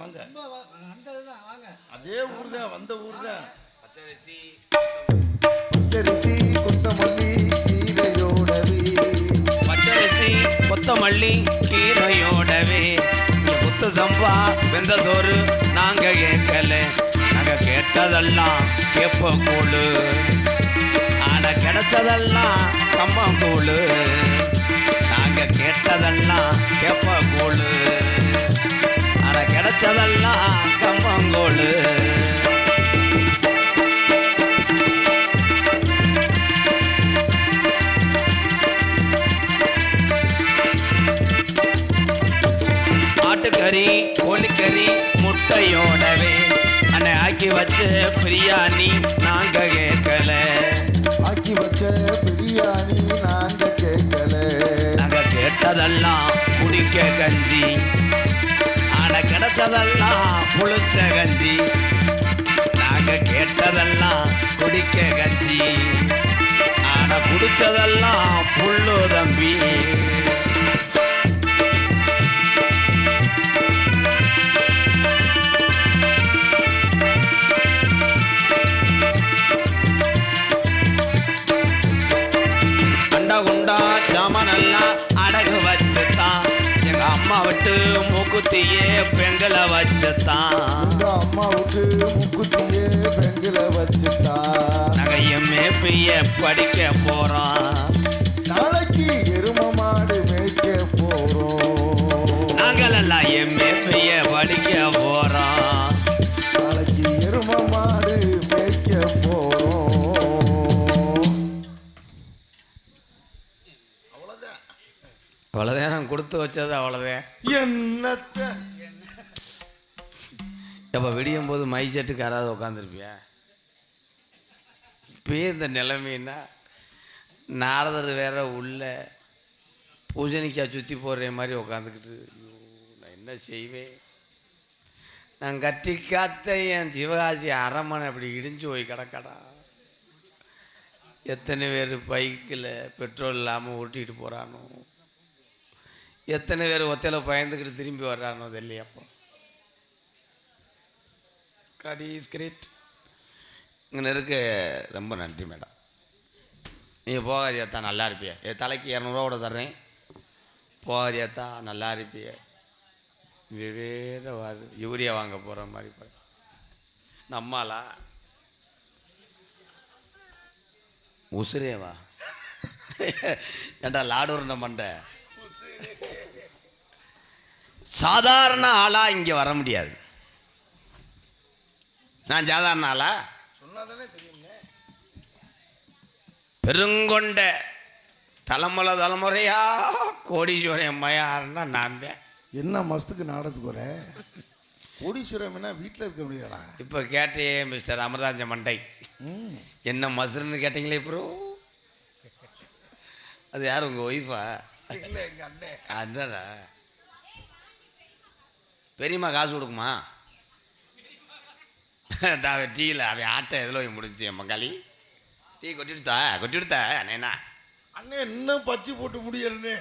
வாங்க. அதே ஊர் தான் வந்த ஊர் தான் பச்சரிசி பச்சரிசி கொத்தமல்லி கீரையோடவே. பச்சரிசி கொத்தமல்லி கீரையோடவே. குத்து சம்பா வெந்த சோறு நாங்க கேட்கல நாங்க கேட்டதெல்லாம் கேப்ப கூழு? ஆனா கிடைச்சதெல்லாம் கம்மங்கூழு. நாங்க கேட்டதெல்லாம் கேப்ப கூழு? ஆனா கிடைச்சதெல்லாம் கம்மங்கூழு ஆட்டுக்கறி கோழிக்கறி முட்டையோடவே அண்ணே ஆக்கி வச்ச பிரியாணி நாங்க கேட்கல. ஆக்கி வச்ச பிரியாணி நாங்க கேட்கல. நாங்க கேட்டதெல்லாம் குடிக்க கஞ்சி ஆனா கிடைச்சதெல்லாம் புளிச்ச கஞ்சி. நாங்க கேட்டதெல்லாம் குடிக்க கஞ்சி. ஆனா குடிச்சதெல்லாம் புல்லு தம்பி. மூக்குத்தியே பெண்களை வச்சுத்தான். அம்மாவுக்கு முக்குத்தியே பெண்கள வச்சுட்டா. நாங்க எம்ஏ பிஏ படிக்க போறோம் நாளைக்கு எரும மாடு மேய்க்க போறோம். நாங்களெல்லாம் எம்ஏ பிஏ படிக்க அவ்வளோதான் நான் கொடுத்து வச்சது அவ்வளோதான் என்னத்த? எப்போ விடியும் போது மை செட்டுக்கு யாராவது உட்காந்துருப்பியா இப்பயே இந்த நிலைமைன்னா நாரதர் வேற உள்ள பூஜனிக்காய் சுற்றி போடுற மாதிரி உட்காந்துக்கிட்டு ஐயோ நான் என்ன செய்வேன்? நான் கட்டி காத்த என் சிவகாசி அரமனை அப்படி இடிஞ்சு போய் கிடக்கடா. எத்தனை பேர் பைக்கில் பெட்ரோல் இல்லாமல் ஓட்டிகிட்டு போகிறானோ எத்தனை பேர் ஒத்தையில் பயந்துக்கிட்டு திரும்பி வர்றாருனோ தெரியல அப்போ. கடி ஸ்கிரிட் இங்கே இருக்க ரொம்ப நன்றி மேடம். நீங்கள் போகாதியாத்தா நல்லா இருப்பிய. என் தலைக்கு இரநூறுவா கூட தர்றேன். போகாதியாத்தா நல்லா இருப்பிய. வெவ்வேறு வாரு யூரியா வாங்க போகிற மாதிரி பாரு. நம்மாலா உசுரேவா? ஏண்டா லாடூர்ன மண்டை? சாதாரண ஆளா இங்கே வர முடியாது. நான் சாதாரண ஆளா? பெருங்கொண்ட தலைமுறை தலைமுறையா கோடீஸ்வரன் அம்மையாருன்னா நான் தான். என்ன மாசத்துக்கு நாடகத்துக்கு வர? கோடீஸ்வரம்னா வீட்டில் இருக்க முடியாதா? இப்போ கேட்டே மிஸ்டர் அமர்தாஞ்ச மண்டை. என்ன மசுருன்னு கேட்டீங்களே ப்ரோ? அது யார் உங்கள் ஒய்ஃபா இல்லை எங்கள் பெரியம்மா காசு கொடுக்குமா? அவன் டீயில் அவன் ஆட்டை எதில் போய் முடிஞ்சு என் மங்காளி டீ கொட்டிடுத்தா? கொட்டிடுத்தா? அண்ணா அண்ணே இன்னும் பச்சை போட்டு முடியலண்ணே.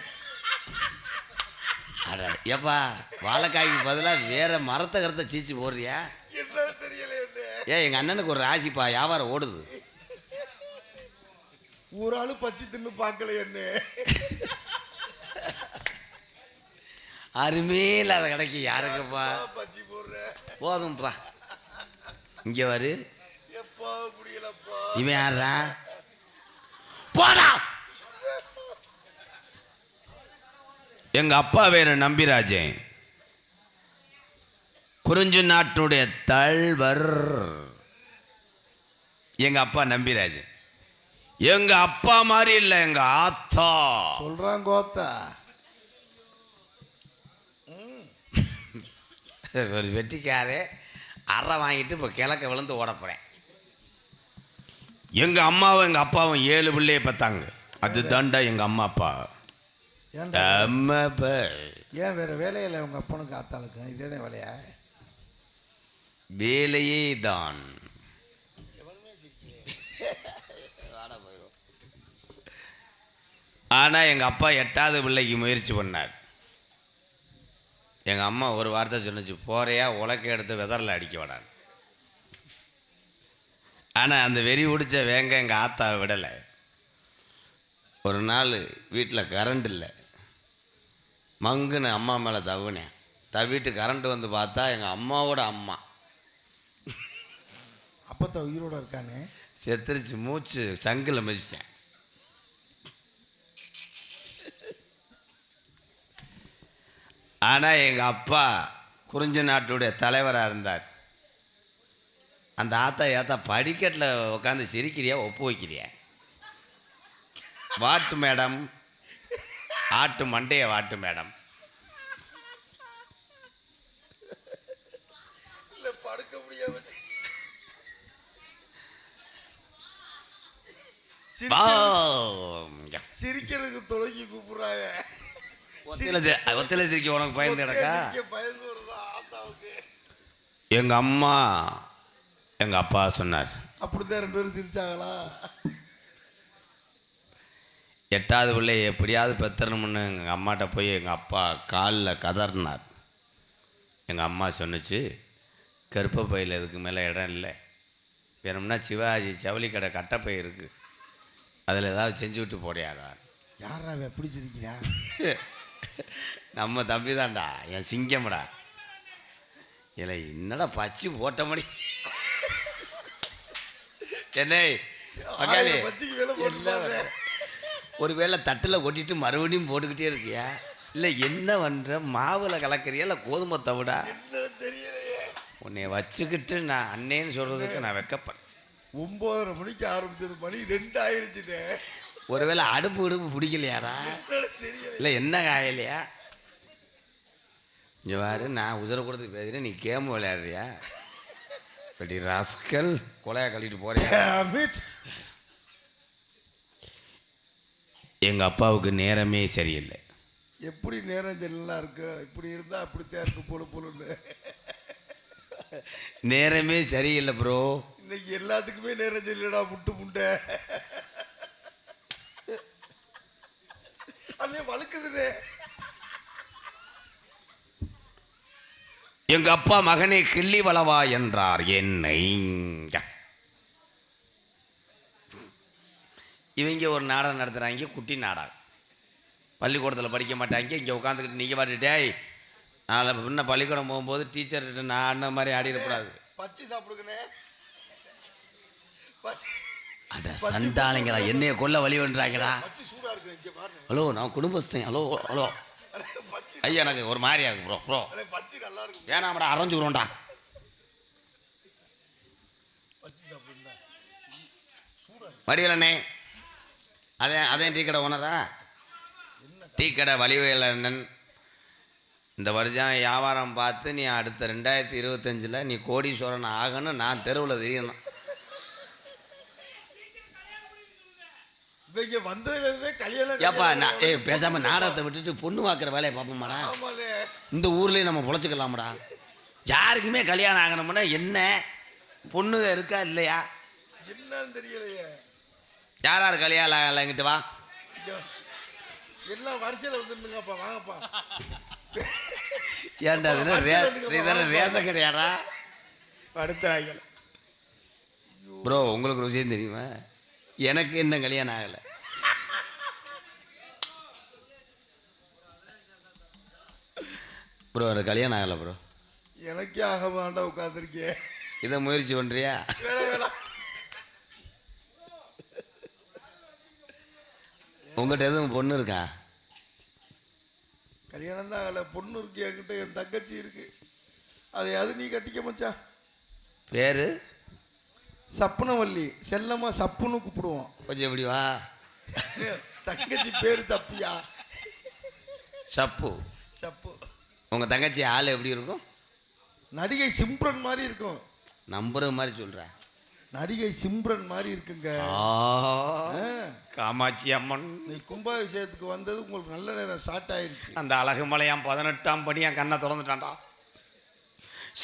அட ஏப்பா வாழைக்காய்க்கு பதிலாக வேற மரத்தை கருத்தை சீச்சு போடுறியா? என்ன தெரியல ஏ எங்கள் அண்ணனுக்கு ஒரு ராசிப்பா வியாபாரம் ஓடுது. ஒரு ஆளு பச்சை தின்னு பார்க்கல என்ன அருமே இல்லாத கடைக்கு யாருக்குப்பா? போதும்ப்பா இங்கே வரு. இவன் யாரா போடா! எங்க அப்பா வேற நம்பிராஜன் குறிஞ்சி நாட்டினுடைய தழ்வர் எங்க அப்பா நம்பிராஜன் எங்க அப்பா மாதிரி இல்லை எங்க ஆத்தா. சொல்றான் கோத்தா ஒரு வெட்டிக்காரு அறை வாங்கிட்டு இப்போ கிழக்க விழுந்து ஓட போகிறேன் எங்கள் அம்மாவும் எங்கள் அப்பாவும் ஏழு பிள்ளையை பார்த்தாங்க அது தாண்டா எங்கள் அம்மா அப்பா. ஏன்டா அம்மா அப்பா. ஏன் வேற வேலையில உங்க அப்பனுக்கு ஆத்தாளுக்கும் இதே தான் வேலையா? வேலையே தான். ஆனால் எங்கள் அப்பா எட்டாவது பிள்ளைக்கு முயற்சி பண்ணார். எங்கள் அம்மா ஒரு வார்த்தை சொன்னுச்சு போறையா உலக்க எடுத்து விதரில் அடிக்க விடான்னு. ஆனால் அந்த வெறி பிடிச்ச வேங்க எங்கள் ஆத்தாவை விடலை. ஒரு நாள் வீட்டில் கரண்ட் இல்லை. மங்குன்னு அம்மா மேலே தவுனேன். தவிட்டு கரண்ட் வந்து பார்த்தா எங்கள் அம்மாவோட அம்மா. அப்பத்த உயிரோட இருக்கானே? செத்துருச்சு மூச்சு சங்கில் மிதிச்சிட்டேன். ஆனால் எங்கள் அப்பா குறிஞ்ச நாட்டுடைய தலைவராக இருந்தார். அந்த ஆத்தா ஏத்தா படிக்கட்டில் உட்காந்து சிரிக்கிறியா ஒப்பு வைக்கிறியா? வாட்டு மேடம். ஆட்டு மண்டைய வாட்டு மேடம். இல்லை படுக்க முடியாம சிரிக்கிறதுக்கு தொலைக்கி கூப்பிடுறாங்க. ஒத்தில சிரிக்க உனக்கு பயந்து கிடக்கா? எங்கள் அம்மா எங்கள் அப்பா சொன்னார். அப்படிதான் ரெண்டு பேரும் சிரிச்சாங்களா? எட்டாவது பிள்ளை எப்படியாவது பெத்தரணும்னு எங்கள் அம்மாட்ட போய் எங்கள் அப்பா காலில் கதறினார். எங்கள் அம்மா சொன்னுச்சு கருப்பை பையில் இதுக்கு மேலே இடம் இல்லை. வேணும்னா சிவாஜி ஜவுளி கடை கட்டப்பை இருக்குது அதில் ஏதாவது செஞ்சு விட்டு போடியாடா. யாரா எப்படி சிரிக்கிறா? நம்ம தம்பி தான்டா. என் சிங்கம்டா. இல்லை என்னடா பச்சு போட்ட மணி என்னை ஒரு வேளை தட்டில் கொட்டிட்டு மறுபடியும் போட்டுக்கிட்டே இருக்கியா? இல்லை என்ன பண்ணுற மாவில் கலக்கறியா? இல்லை கோதுமை தவிடா? உன்னை வச்சுக்கிட்டு நான் அண்ணேன்னு சொல்கிறதுக்கு நான் வெட்கப்பேன் ஒன்பதரை மணிக்கு ஆரம்பிச்சது மணி ரெண்டு ஆயிருச்சுட்டே ஒருவேளை அடுப்பு அடுப்பு பிடிக்கலையாடா? இல்லை என்ன காயலையா? இங்கே பாரு நான் உசுர கொடுத்து பேசுகிறேன் நீ கேம் விளையாடுறியா? பட்டி ராஸ்கல் கொலையா கழிட்டு போறியா? எங்கள் அப்பாவுக்கு நேரமே சரியில்லை. எப்படி நேரம் செல்லாம் இருக்கு? இப்படி இருந்தா அப்படித்தான் இருக்கு பொழு பொழுன்னு நேரமே சரியில்லை ப்ரோ இன்னைக்கு எல்லாத்துக்குமே நேரம் செல்லடா முட்டு முண்டை அண்ணே வழுக்குதுனே எங்க அப்பா மகனை கிள்ளி வளவா என்றார். என்னை இவங்க ஒரு நாடகம் நடத்துகிறாங்க குட்டி நாடகம். பள்ளிக்கூடத்தில் படிக்க மாட்டாங்க. இங்கே உட்காந்துக்கிட்டு நீங்கள் பாட்டு டேய் நாளை பின்ன பள்ளிக்கூடம் போகும்போது டீச்சர்கிட்ட நான் ஆடின மாதிரி ஆடிடக்கூடாது. பச்சை சாப்பிடுங்கண்ணே. பச்சை அட சண்டாளைங்களா என்னைய கொல்ல வழி பாருங்க. ஹலோ நான் குடும்பஸ்தன். Hello hello. ஐயா எனக்கு ஒரு மாதிரியா இருக்கு ப்ரோ ப்ரோ வேணாம்டா அரைஞ்சுக்கிறோம்டா. வடிவலண்ணே அதே அதே டீ கடை ஓனரா டீ கடை வடிவேலண்ணன். இந்த வருஷம் வியாபாரம் பார்த்து நீ அடுத்த ரெண்டாயிரத்தி இருபத்தஞ்சில் நீ கோடீஸ்வரன் ஆகணும் நான் தெருவில் தெரியணும். இவங்க வந்ததுல இருந்தே கல்யாணம் ஏப்பா நான் ஏய் பேசாமல் நாடகத்தை விட்டுட்டு பொண்ணு பார்க்குற வேலையை பார்ப்போமாடா? ஆமாண்ணே. இந்த ஊர்லேயே நம்ம பொழைச்சிக்கலாமாடா? யாருக்குமே கல்யாணம் ஆகணும்னா என்ன? பொண்ணுங்க இருக்கா இல்லையா? என்னன்னு தெரியலையே. யார் யார் கல்யாணம் ஆகலைங்கிட்டு வா. இங்க எல்லாம் வரிசையில வந்துருந்துங்கப்பா வாங்கப்பா. ஏன்டா இது என்ன ரே- ரேசன் கிடையாடா அடுத்த ப்ரோ உங்களுக்கு ஒரு விஷயம் தெரியுமா? எனக்கு இன்னும் கல்யாணம் ஆகலை. ப்ரோ கல்யாணம் ஆகலை ப்ரோ எனக்கே ஆக வேண்டாம் உட்காந்துருக்கேன் இதை முயற்சி பண்ணுறியா உங்கள்கிட்ட எதுவும் பொண்ணு இருக்கா? கல்யாணம் தான் ஆகலை. பொண்ணு இருக்கு என்கிட்ட என் தங்கச்சி இருக்கு. அதையாவது நீ கட்டிக்க மச்சான். பேர்? சப்புனவல்லி செல்லமா சப்புன்னு கூப்பிடுவோம். கொஞ்சம் எப்படி வா. தங்கச்சி பேரு சப்பியா? சப்பு. சப்பு. உங்கள் தங்கச்சி ஆள் எப்படி இருக்கும்? நடிகை சிம்ரன் மாதிரி இருக்கும். நம்புற மாதிரி சொல்கிறேன் நடிகை சிம்ரன் மாதிரி இருக்குங்க. ஆ, காமாட்சி அம்மன். நீ கும்பாபிஷேகத்துக்கு வந்தது உங்களுக்கு நல்ல நேரம் ஸ்டார்ட் ஆயிருச்சு. அந்த அழகு மலையான் பதினெட்டாம் படி என் கண்ணை திறந்துட்டான்டா.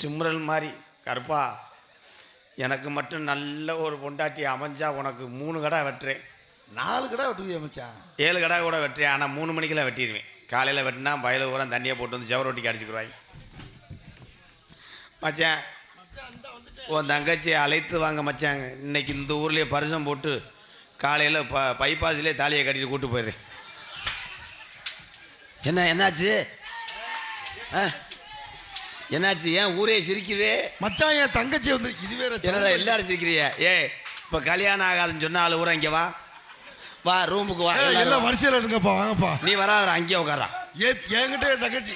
சிம்ரல் மாதிரி கருப்பா எனக்கு மட்டும் நல்ல ஒரு பொண்டாட்டி அமைஞ்சா உனக்கு மூணு கடை வெட்டுறேன். நாலு கடை வெட்டுவியா மச்சான்? ஏழு கடை கூட வெட்டுறேன். ஆனால் மூணு மணிக்கெல்லாம் வெட்டிடுவேன். காலையில் வெட்டினா வயல ஊரம் தண்ணியை போட்டு வந்து ஜவரொட்டிக்கு அடிச்சுக்கிடுவாங்க மச்சான் உன் தங்கச்சி அழைத்து வாங்க மச்சாங்க இன்னைக்கு இந்த ஊர்லேயே பரிசம் போட்டு காலையில் ப பைபாஸ்லேயே தாலியை கட்டிட்டு கூட்டு போயிடுறேன். என்ன என்னாச்சு? ஆ? என்னாச்சு? ஏன் ஊரே சிரிக்குது? மச்சான் என் தங்கச்சி வந்து இது வேற என்னடா எல்லாரும் சிரிக்கிறிய ஏ இப்போ கல்யாணம் ஆகாதுன்னு சொன்ன ஆளு ஊரா இங்கே வா. வா ரூமுக்கு வா எல்லாம். வரிசையில் எடுங்கப்பா வாங்கப்பா. நீ வராத அங்கேயே உட்காரா ஏ என்கிட்ட என் தங்கச்சி.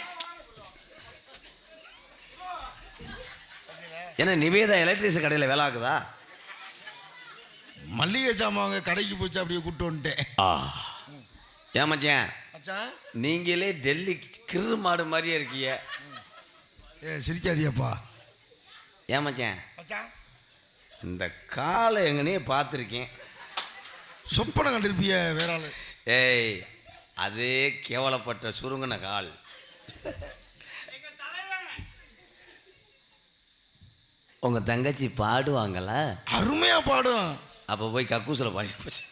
என்ன நிவேதா எலக்ட்ரிசிட்டி கடையில் வேலை ஆகுதா மல்லிகை வாங்க கடைக்கு போச்சு அப்படியே கூட்டு வந்துட்டேன். ஆ. ஏன் மச்சான்? மச்சான்? நீங்களே டெல்லி கிரு மாடு மாதிரியே இருக்கீங்க. ஏ சிரிக்காதியப்பா ஏன் மச்சான்? மச்சான். இந்த காலை எங்கனே பார்த்துருக்கேன். சொப்பனை கண்டிருப்பிய வேற ஆளு. ஏய் அதே கேவலப்பட்ட சுருங்கின கால். உங்கள் தங்கச்சி பாடுவாங்களா? அருமையா பாடும். அப்போ போய் கக்கூசில் பாடி போச்சு.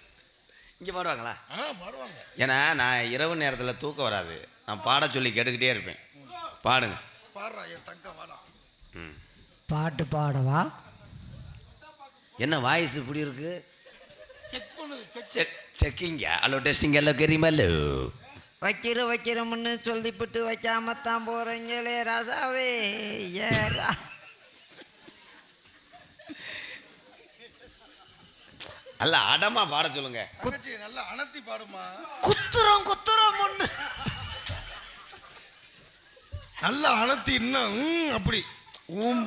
இங்கே பாடுவாங்களா? ஆ பாடுவாங்க. ஏன்னா நான் இரவு நேரத்தில் தூக்கம் வராது. நான் பாட சொல்லி கேட்டுக்கிட்டே இருப்பேன். பாடுங்க. பாடுறா என் தங்க வாடா. பாட்டு பாடவா? என்ன வாய்ஸ் இப்படி இருக்கு? செக் பண்ணுது செக் செக் செக்கிங்க ஹலோ டெஸ்டிங் எல்லாம் தெரியுமல்லோ வைக்கிற வைக்கிறோம்னு சொல்லிவிட்டு வைக்காமத்தான் போறீங்களே ராசாவே ஏரா அல்ல அடமா பாட சொல்லுங்க. நல்லா அனத்தி பாடுமா. குத்துறோம் குத்துறோம் ஒண்ணு. நல்லா அனத்தி இன்னும் அப்படி. ஊம்.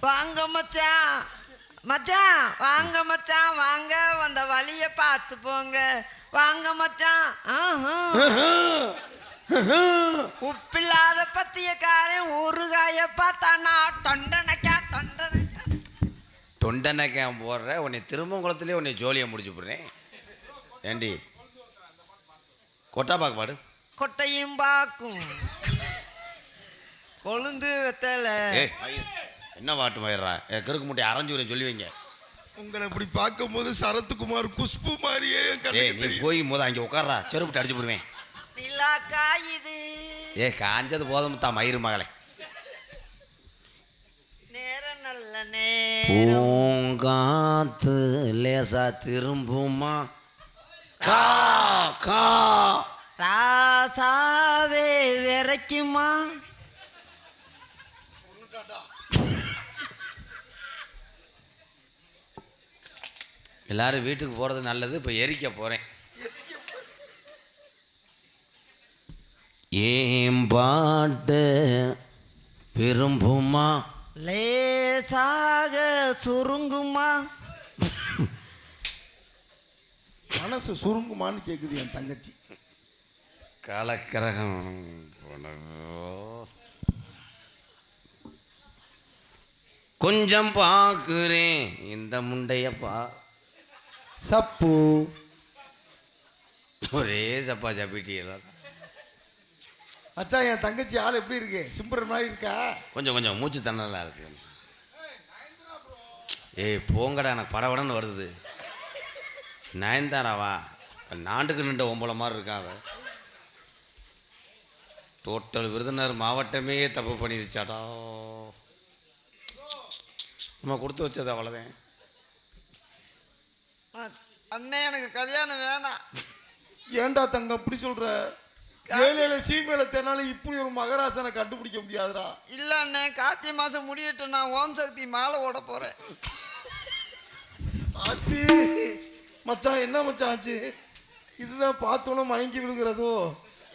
வாங்க மச்சான். மச்சான் வாங்க மச்சான். வாங்க வந்த வழிய பார்த்து போங்க. வாங்க மச்சான். ஆஹா. உப்பில்லாத பத்தியக்காரன் ஊறுகாய பார்த்தானா தொண்டனைக்கா தொண்டனைக்கா. தொண்டனைக்கான் போடுற உன்னை திருமங்குளத்திலே உன்னை ஜோலியை முடிச்சு போடுறேன் ஏண்டி? கொட்டா பாக்கு பாடு. கொட்டையும் பாக்கும். கொழுந்து வெத்தலை. என்ன பாட்டு ஏ கருக்கு முட்டை அரைஞ்சு சொல்லி வைங்க உங்களை இப்படி பார்க்கும்போது சரத்குமார் குஷ்பு மாதிரியே நீ தெரியும். போய் போது அங்கே உட்கார்றா செருப்புட்டு அடிச்சு போடுவேன். ஏ காஞ்சது போதும் தான் மயிறு மகளே. நேரம் நல்ல நேரம். பூங்காத்து லேசா திரும்புமா? கா கா. ராசாவே விரைக்குமா? எல்லாரும் வீட்டுக்கு போகிறது நல்லது இப்போ எரிக்க போகிறேன் ஏன் பாட்டு விரும்புமா? லேசாக சுருங்குமா? மனசு சுருங்குமான்னு கேக்குது என் தங்கச்சி. கலக்கிரகம். கொஞ்சம் பார்க்குறேன் இந்த முண்டையப்பா. சப்பு. ஒரே சப்பா சப்பிட்டியெல்லாம் அச்சா என் தங்கச்சி ஆள் எப்படி இருக்கு? சிம்பர் மாதிரி இருக்கா? கொஞ்சம் கொஞ்சம் மூச்சு தண்ணலாம் இருக்கு. ஏய் போங்கடா எனக்கு படபடன்னு வருது. நயன்தாராவா? நாண்டுக்கு நின்ற ஒம்பளை மாதிரி இருக்கான் அவ. டோட்டல் விருதுநகர் மாவட்டமே தப்பு பண்ணிருச்சாடா. நம்ம கொடுத்து வச்சது அவ்வளோதான் அண்ணே எனக்கு கல்யாணம் வேணாம். ஏன்டா தங்கம் இப்படி சொல்ற? ஏழையில சீமையில தேனாலும் இப்படி ஒரு மகராசனை கண்டுபிடிக்க முடியாதுடா. இல்ல அண்ணே கார்த்திகை மாசம் முடியட்டும். நான் ஓம் சக்தி மாலை ஓட போறேன். ஆத்தி மச்சான் என்ன மச்சான் ஆச்சு? இதுதான் பார்த்தோன்னே மயங்கி விழுகிறதோ?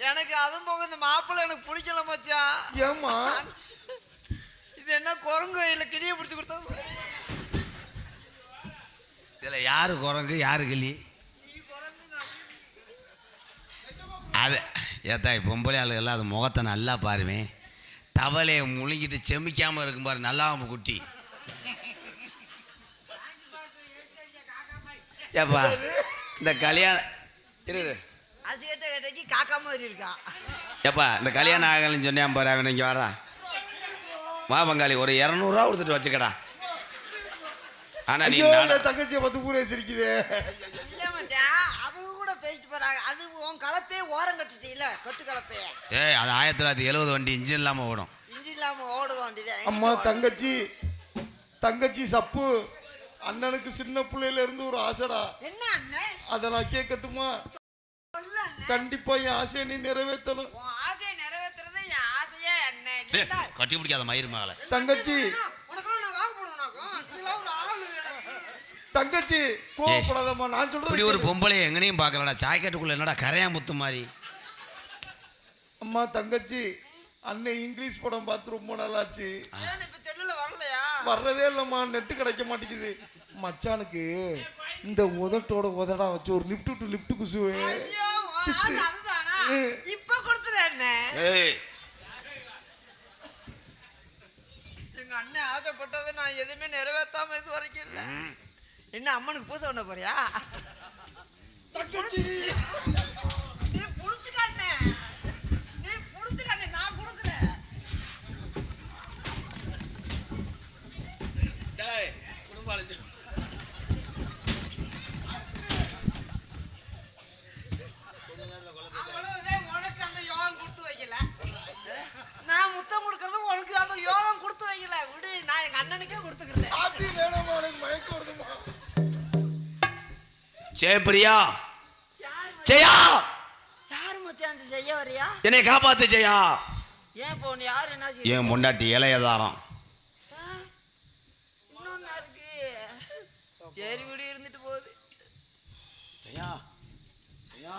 எனக்கு அதுவும் போக இந்த மாப்பிள்ளை எனக்கு பிடிக்கல மச்சான். ஏம்மா? இது என்ன குரங்கு இல்லை கிளிய பிடிச்சி கொடுத்தா? இதில் யாரு குரங்கு யாரு கிளி? நீ குரங்கு நான் அது ஏத்தாய் பொம்பளை ஆளுகள்லாம் அது முகத்தை நல்லா பாருவேன் தவளையை முழுங்கிட்டு செமிக்காமல் இருக்கும் பாரு நல்லா குட்டி. ஏப்பா இந்த கல்யாணம் இரு இரு. அசிகட்ட கட்டைக்கு காக்கா மாதிரி இருக்கா? ஏப்பா இந்த கல்யாணம் ஆகலைன்னு சொன்னேன் பாரு அவன் இங்கே வரா வா பங்காளி ஒரு இரநூறுவா கொடுத்துட்டு வச்சுக்கடா. ஆனால் நீ தங்கச்சியை பார்த்து ஊரே சிரிக்குதே. இல்ல மச்சான் அவங்க கூட பேசிட்டு போறாங்க. அது உன் கலப்பே ஓரம் கட்டுட்டீல கொட்டு கலப்பைய ஏய் அது ஆயிரத்தி தொள்ளாயிரத்தி எழுபது வண்டி இன்ஜின் இல்லாமல் ஓடும். இஞ்சி இல்லாம ஓடுது வண்டிதான் அம்மா தங்கச்சி தங்கச்சி சப்பு. அண்ணனுக்கு சின்ன பிள்ளையில இருந்து ஒரு ஆசைடா. என்ன அதை நான் கேட்கட்டுமா? கண்டிப்பா என் ஆசையை நீ நிறைவேற்றணும். உன் ஆசையை நிறைவேற்றுறது என் ஆசையே அண்ணன் நீ ஏய், தான். கட்டி பிடிக்காத மயிர் மகளை தங்கச்சி. உனக்கெல்லாம் நான் வாங்க போடுவேனாக்கும் நீலாம் ஒரு ஆளு எனக்கு. தங்கச்சி கோவப்படாதம்மா. நான் இப்படி சொல்றது ஒரு கேளு. பொம்பளை எங்கனையும் பார்க்கலடா. சாக்கெட்டுக்குள்ள என்னடா கரையா முத்து மாதிரி. அம்மா தங்கச்சி அண்ணன் இங்கிலீஷ் படம் பார்த்து ரொம்ப நாளாச்சு. ஏன் இப்ப செல்லுல வரலையா? வர்றதே இல்லம்மா. நெட்டு கிடைக்க மாட்டேங்குது. மச்சானுக்கு இந்த உதட்டோட உதடா வச்சு ஒரு லிப்ட் டு லிப்ட் குசுவே ஐயோ ஏய். இப்ப கொடுத்துரு அண்ணன் ஏய். எங்க அண்ணன் ஆசைப்பட்டதை நான் எதுவுமே நிறைவேற்றாம இது வரைக்கும் இல்ல. என்ன அம்மனுக்கு பூசை பண்ண போறியா? நீ ஜெயபிரியா யார் ஜெயா! என்னை காப்பாத்து ஜெயா! ஏன் இப்போ நீ யார் என்ன செய்ய என் பொண்டாட்டி இருக்கு. சரி விடு இருந்துட்டு போகுது. ஜெயா! ஜெயா!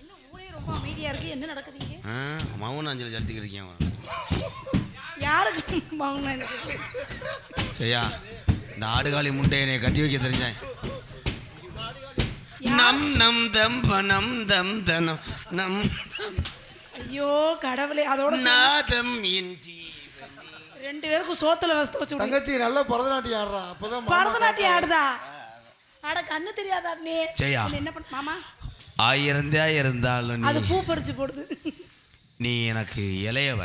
என்ன ஊரே ரொம்ப அமைதியா இருக்கு? என்ன நடக்குது இங்க? மௌன அஞ்சலி செலுத்திக்கிட்டு இருக்கேன். யாருக்கு மௌனம் இருக்கு ஜெயா இந்த ஆடுகாலி கட்டி வைக்க தெரிஞ்சேன். நம் நம் தம் பனம் தம் தனம். நம் ஐயோ கடவுளே அதோட நாதம் என் ஜீவன். ரெண்டு பேருக்கும் சோத்துல வசத்த வச்சு. தங்கச்சி நல்லா பரதநாட்டியம் ஆடுறா. அப்பதான் பரதநாட்டியம் ஆடுதா? அட கண்ணு தெரியாதா நீ ஜெயா. நீ என்ன பண்ண மாமா? ஆயிரந்தா இருந்தாலும் அது பூ பறிச்சு போடுது. நீ எனக்கு இளையவ.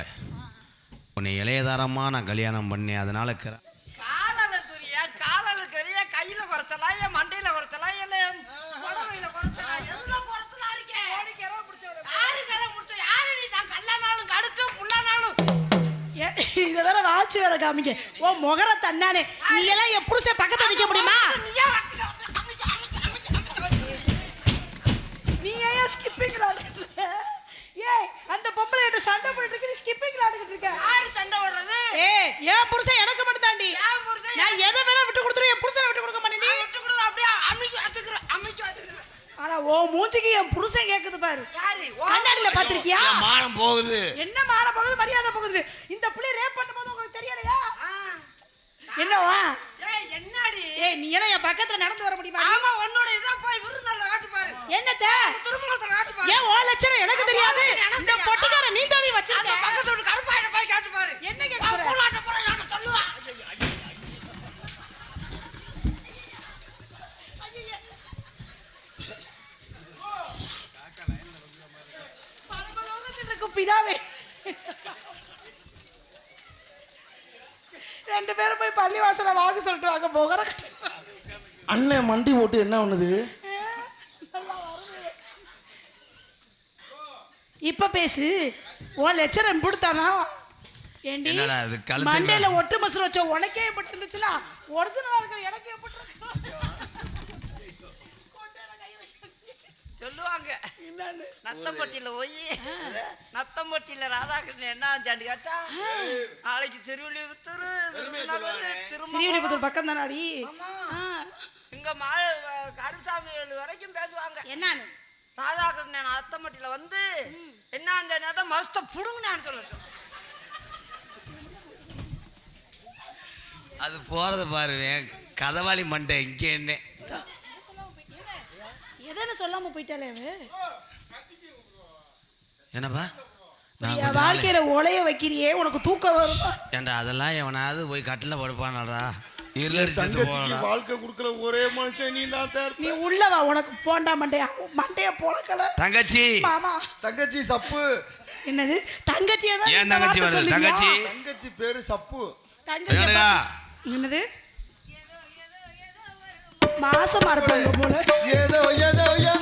உன்னை இளையதாரமா நான் கல்யாணம் பண்ணேன் அதனால குறியா கையில குறைச்சலா என் மண்டையில குறைச்சலா இல்ல புடவையில குறைச்சலா எதுல குறைச்சலா இருக்கேன் யாரு கரை முடிச்ச யாரு நீ தான் கல்லானாலும் கடுக்கு புல்லானாலும் இத வேற வாட்சி வேற காமிங்க ஓ முகர தன்னானே நீ எல்லாம் என் புருஷன் பக்கத்துல நிக்க முடியுமா நீயா வச்சுக்க, வச்சுக்க, அமைச்சு, அமைச்சு, அமைச்சு, அமைச்சு, வச்சுக்க. நீ ஏன் ஸ்கிப்பிங் ஆடிட்டு இருக்க ஏய் அந்த பொம்பளை கிட்ட சண்டை போட்டுட்டு இருக்க நீ ஸ்கிப்பிங் ஆடிட்டு இருக்க. யாரு சண்டை ஓடுறது ஏய் என் புருஷன் எனக்கு மட்டும் தாண்டி என் புருஷன் நான் எதை வேணா விட்டு கொடுத்துருவேன் என் புருஷனை விட்டு கொடுக்க மாட்டேன் விட்டு கொடுத்து அப்படியே அமைச்சு வச்சுக்கிறேன் அமைச்சு வச்சுக்கிறேன். ஆனா ஓ மூஞ்சிக்கு என் புருஷன் கேக்குது பாரு. யாரு? கண்ணாடியில பாத்திருக்கியா மானம் போகுது? என்ன மான போகுது? மரியாதை போகுது. இந்த புள்ளை ரேப் பண்ணும்போது உங்களுக்கு தெரியலையா ஆ. என்னவா? ஏய் என்னடி? ஏய் நீ என்ன என் பக்கத்துல நடந்து வர முடியுமா ஆமா உன்னோட இதா போய் விருந்தால காட்டு காட்டு? ஏன் ஓ லட்சணம் எனக்கு தெரியாது? எனக்கு இந்த. பொட்டிக்கார நீ அந்த வச்சிருக்க. பக்கத்து கருப்பாயிட்ட போய் காட்டு பாரு என்ன கேட்க போற? பூலாட்ட போற யானை சொல்லுவா. பிதாவே. ரெண்டு பேரும் போய் பள்ளிவாசல வாங்க சொல்லிட்டு வாங்க கட்டு அண்ணன் மண்டி போட்டு என்ன பண்ணுது இப்ப பேசு. உன் லட்சணம் பிடித்தானா ஏண்டி என்னடா இது மண்டையில ஒட்டு மசுறு வச்ச உனக்கே எப்படி இருந்துச்சுன்னா ஒரிஜினலா இருக்கிற எனக்கு எப்படி இருக்கு? சொல்லுவாங்க. என்னன்னு? நத்தம்பட்டியில போய் நத்தம்பட்டியில ராதாகிருஷ்ணன் என்ன ஆச்சாண்டு கேட்டா நாளைக்கு திருவள்ளிபுத்தூர் விருதுநகர் திரும்ப ஸ்ரீவில்லிபுத்தூர் பக்கம் தானாடி இங்க மழை கருசாமி வரைக்கும் பேசுவாங்க. என்னன்னு? ராதாகிருஷ்ணன் அத்தம்பட்டியில வந்து என்ன அந்த நேரம் மஸ்த புடுங்கினான்னு சொல்லட்டும் அது போறத பாருவேன் கதவாளி மண்டை இங்கே என்ன? எதன்னு சொல்லாம போயிட்டாலே என்னப்பா? நான் என் வாழ்க்கையில உலைய வைக்கிறியே உனக்கு தூக்கம் வருமா? ஏன்டா அதெல்லாம் எவனாவது போய் கட்டில படுப்பானடா. தங்கச்சிக்கு வாழ்க்கை கொடுக்கல ஒரே மனுஷன் நீ தான் நீ உள்ளவா உனக்கு போண்டா மண்டையா? மண்டைய பொழக்கல. தங்கச்சி. மாமா. தங்கச்சி சப்பு. என்னது? ஏன் தங்கச்சி வார்த்தை வருது? தங்கச்சி? தங்கச்சி பேரு சப்பு. தங்கச்சி? என்னது? மாசமா இருப்பாங்க போல. ஏதோ ஏதோ ஏதோ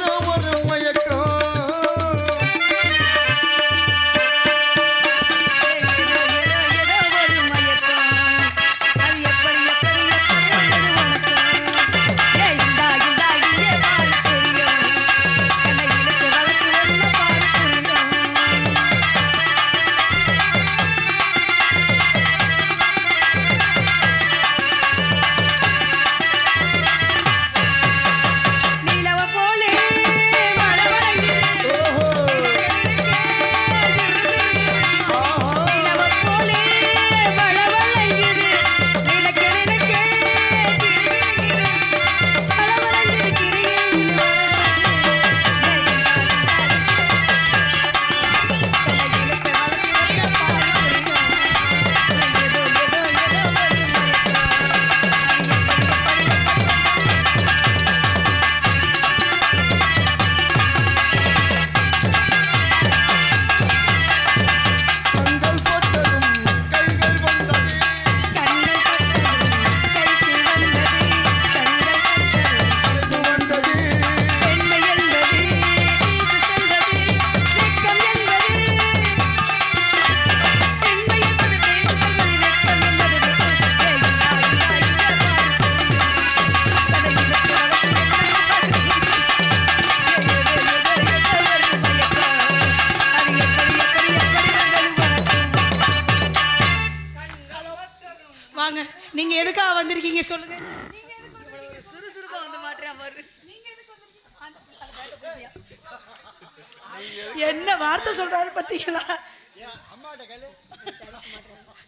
வார்த்தை சொல்றாரு பார்த்தீங்களா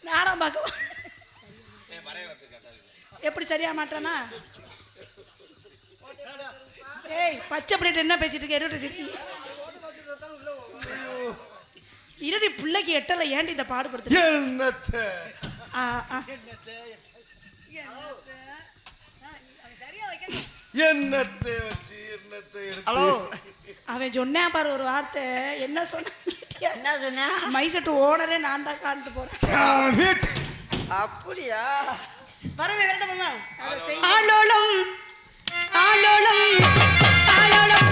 நானாம் பார்க்க எப்படி சரியா மாட்டானா? ஏய் பச்சை பிள்ளைட்டு என்ன பேசிட்டு இருக்க? என்ன பேசிருக்கீங்க இரடி பிள்ளைக்கு எட்டல ஏன்டி இந்த பாடுபடுத்து என்னத்தை? என்னத்தை வச்சு என்னத்தை ஹலோ. அவன் சொன்னான் பாரு ஒரு வார்த்தை. என்ன சொன்ன என்ன சொன்ன? மைசட்டு ஓனரே நான் தான் காண்டு போறேன். அப்படியா? பரவாயில்ல ஆளோளம் ஆளோளம் ஆலோலம்